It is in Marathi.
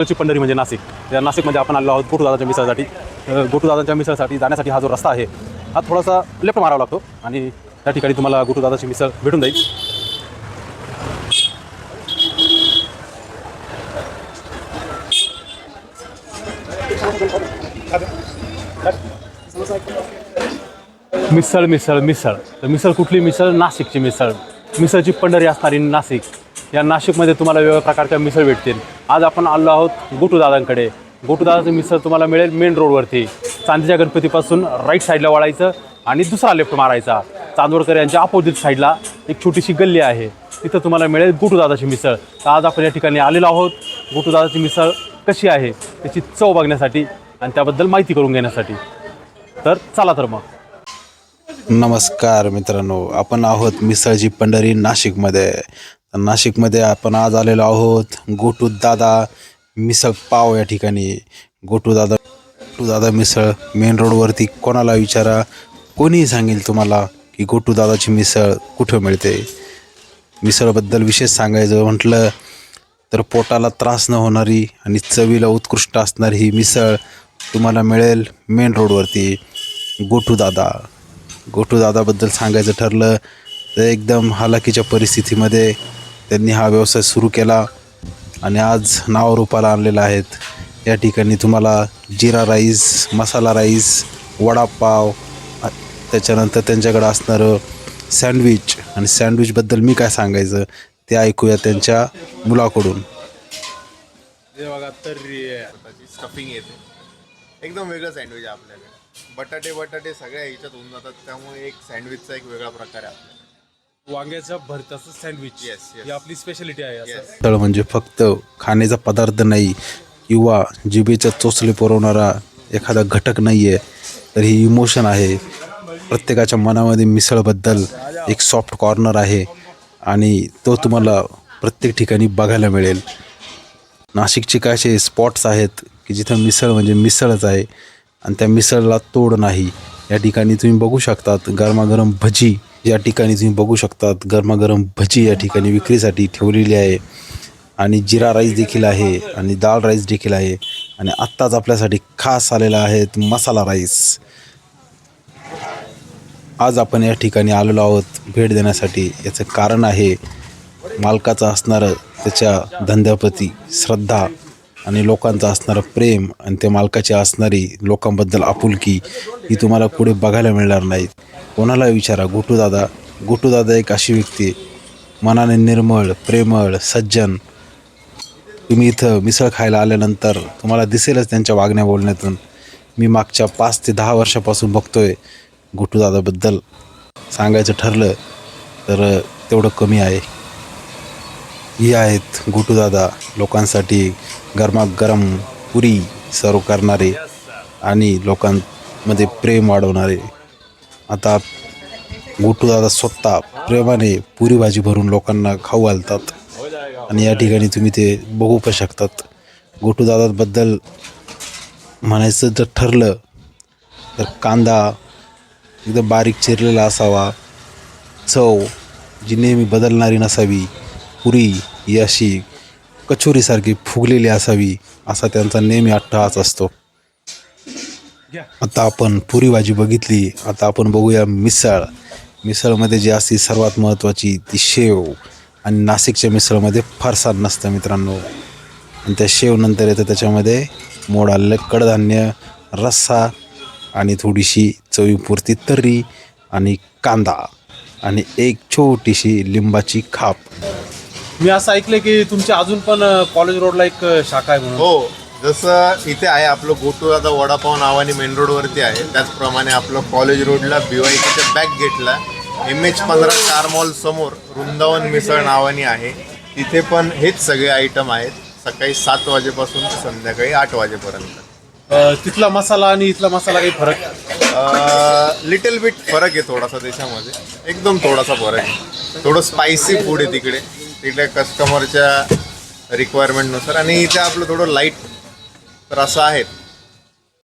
ची पंढरी म्हणजे नाशिक. या नाशिकमध्ये म्हणजे आपण आलो आहोत गोटूदादाच्या मिसळसाठी. अ, मिसळसाठी जाण्यासाठी हा जो रस्ता आहे हा थोडासा लेफ्ट मारावा लागतो आणि त्या ठिकाणी तुम्हाला गोटूदादाची मिसळ भेटून जाईल. मिसळ मिसळ मिसळ. तर मिसळ कुठली? मिसळ नाशिकची मिसळ. मिसळची पंढरी असणारी नाशिक. या नाशिकमध्ये तुम्हाला वेगवेगळ्या प्रकारच्या मिसळ भेटतील. आज आपण आलो आहोत गोटूदादांकडे. गोटूदादाचं मिसळ तुम्हाला मिळेल मेन रोडवरती. चांदीच्या गणपतीपासून राईट साईडला वळायचं आणि दुसरा लेफ्ट मारायचा. चांदवडकर यांच्या अपोजिट साईडला एक छोटीशी गल्ली आहे. तिथं तुम्हाला मिळेल गोटूदादाची मिसळ. तर आज आपण या ठिकाणी आलेलो आहोत. गोटूदादाची मिसळ कशी आहे त्याची चव बघण्यासाठी आणि त्याबद्दल माहिती करून घेण्यासाठी. तर चला तर मग. नमस्कार मित्रांनो. आपण आहोत मिसळजी पंढरी नाशिकमध्ये. तर नाशिकमध्ये आपण आज आलेलो आहोत गोटू दादा मिसळ पाव या ठिकाणी. गोटू दादा गोटू दादा मिसळ मेन रोडवरती कोणाला विचारा? कोणीही सांगेल तुम्हाला की गोटू दादाची मिसळ कुठं मिळते? मिसळबद्दल विशेष सांगायचं म्हटलं तर पोटाला त्रास न होणारी आणि चवीला उत्कृष्ट असणारी ही मिसळ तुम्हाला मिळेल मेन रोडवरती गोटू दादा. गोटू दादाबद्दल सांगायचं ठरलं तर एकदम हालाकीच्या परिस्थितीमध्ये त्यांनी हा व्यवसाय सुरू केला आणि आज नावरूपाला आणलेला आहेत. या ठिकाणी तुम्हाला जिरा राईस मसाला राईस वडापाव त्याच्यानंतर त्यांच्याकडं असणारं सँडविच आणि सँडविचबद्दल मी काय सांगायचं ते ऐकूया त्यांच्या मुलाकडून. स्टफिंग येते. एकदम वेगळं सँडविच आहे आपल्याकडे. बटाटे बटाटे सगळ्या ह्याच्यात होऊन जातात. त्यामुळे एक सँडविचचा एक वेगळा प्रकार आहे आपल्याला वांग्याच्या भरताचं सँडविच Yes, yes. ही आपली स्पेशालिटी आहे असं Yes. तळ म्हणजे फक्त खाण्याचा पदार्थ नाही किंवा जिभेच्या चोचले पुरवणारा एखादा घटक नाही आहे तर ही इमोशन आहे प्रत्येकाच्या मनामध्ये मिसळबद्दल एक सॉफ्ट कॉर्नर आहे आणि तो तुम्हाला प्रत्येक ठिकाणी बघायला मिळेल नाशिकचे काय असे स्पॉट्स आहेत की जिथं मिसळ म्हणजे मिसळच आहे आणि त्या मिसळला तोड नाही या ठिकाणी तुम्ही बघू शकतात गरमागरम भजी या ठिकाणी तुम्ही बघू शकतात गरमागरम भजी या ठिकाणी विक्रीसाठी ठेवलेली आहे. आणि जिरा राईस देखील आहे आणि दाल राईस देखील आहे. आणि आत्ताच आपल्यासाठी खास आलेला आहे मसाला राईस. आज आपण या ठिकाणी आलेलो आहोत भेट देण्यासाठी. याचं कारण आहे मालकाचं असणारं त्याच्या धंद्याप्रती श्रद्धा आणि लोकांचं असणारं प्रेम आणि त्या मालकाची असणारी लोकांबद्दल आपुलकी ही तुम्हाला पुढे बघायला मिळणार नाहीत. कोणाला विचारा गोटूदादा गोटूदादा एक अशी व्यक्ती मनाने निर्मळ प्रेमळ सज्जन. तुम्ही इथं मिसळ खायला आल्यानंतर तुम्हाला दिसेलच त्यांच्या वागण्या बोलण्यातून. मी मागच्या पाच ते दहा वर्षापासून बघतोय गोटूदादाबद्दल सांगायचं ठरलं तर तेवढं कमी आहे. ही आहेत गोटूदादा लोकांसाठी गरमागरम पुरी सर्व करणारे आणि लोकांमध्ये प्रेम वाढवणारे. आता गोटूदादा स्वतः प्रेमाने पुरी भाजी भरून लोकांना खाऊ घालतात. आणि या ठिकाणी तुम्ही ते बघू पण शकतात. गोटूदादाबद्दल म्हणायचं जर ठरलं तर कांदा एकदम बारीक चिरलेला असावा. चव जी नेहमी बदलणारी नसावी. पुरी ही अशी कचोरीसारखी फुगलेली असावी असा त्यांचा नेहमी अट्टहास असतो. आता आपण पुरी भाजी बघितली. आता आपण बघूया मिसळ. मिसळमध्ये जी असते सर्वात महत्त्वाची ती शेव. आणि नाशिकच्या मिसळमध्ये फरसाण नसतं मित्रांनो. आणि त्या शेव नंतर येतं त्याच्यामध्ये मोड आलेलं कडधान्य रस्सा आणि थोडीशी चवीपुरती तर्री आणि कांदा. आणि एक छोटीशी लिंबाची खाप. मी असं ऐकलं की तुमच्या अजून पण कॉलेज रोडला एक शाखा आहे म्हणून. हो. जसं इथे आहे आपलं गोटू आता वडापाव नावाने मेन रोडवरती आहे. त्याचप्रमाणे आपलं कॉलेज रोडला बीवायसीच्या बॅक गेटला एम एच पंधरा कार मॉल समोर वृंदावन मिसळ नावाने आहे. तिथे पण हेच सगळे आयटम आहेत. सकाळी सात वाजेपासून संध्याकाळी आठ वाजेपर्यंत. अ, तिथला मसाला आणि इथला मसाला काही फरक? लिटल बिट फरक आहे थोडासा त्याच्यामध्ये एकदम थोडासा फरक आहे. थोडं स्पायसी फूड आहे तिकडे. तिकडे कस्टमरच्या रिक्वायरमेंटनुसार आणि इथे आपलं थोडं लाइट तर असं आहे